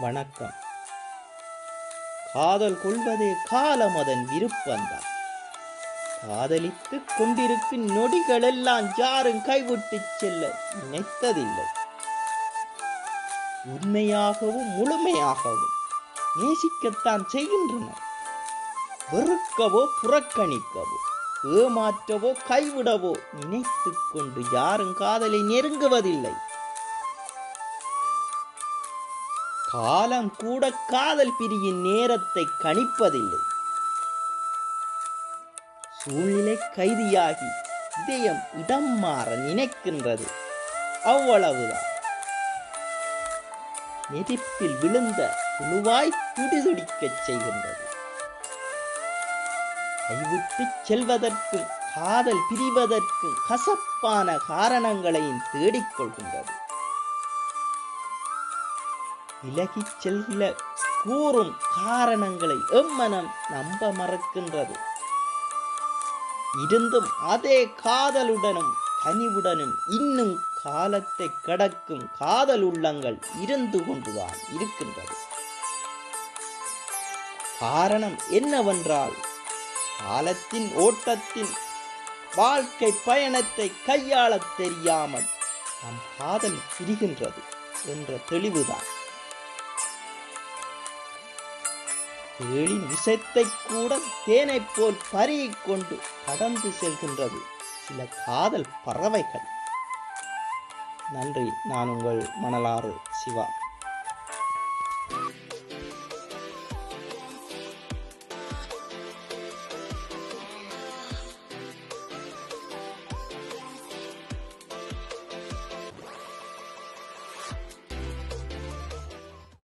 வணக்கம். காதல் கொள்வதே காலம் அதன் விருப்பந்தான். காதலித்துக் கொண்டிருக்கும் நொடிகளெல்லாம் யாரும் கைவிட்டு செல்ல நினைத்ததில்லை. உண்மையாகவும் முழுமையாகவும் நேசிக்கத்தான் செய்கின்றனர். வெறுக்கவோ புறக்கணிக்கவோ ஏமாற்றவோ கைவிடவோ நினைத்துக் கொண்டு யாரும் காதலை நெருங்குவதில்லை. காலம் கூட காதல் பிரியின் நேரத்தை கணிப்பதில்லை. சூழ்நிலை கைதியாகி இதயம் இடம் மாற நினைக்கின்றது. அவ்வளவுதான். நெருப்பில் விழுந்த புழுவாய் துடிதுடிக்கச் செய்கின்றது. கைவிட்டு செல்வதற்கும் காதல் பிரிவதற்கும் கசப்பான காரணங்களையும் தேடிக்கொள்கின்றது விலகிச் செல்ல கூறும் காரணங்களை எம்மனம் நம்ப மறக்கின்றது. இருந்தும் அதே காதலுடனும் கனிவுடனும் இன்னும் காலத்தை கடக்கும் காதல் உள்ளங்கள் இருந்து கொண்டுதான் இருக்கின்றது. காரணம் என்னவென்றால் காலத்தின் ஓட்டத்தின் வாழ்க்கை பயணத்தை கையாளத் தெரியாமல் நம் காதல் பிரிகின்றது என்ற தெளிவுதான். தேளின் விஷத்தை கூட தேனைப் போல் பருகிக் கொண்டு கடந்து செல்கின்றது. சில காதல் பறவைகள். நன்றி. நான் உங்கள் மணலாறு சிவா.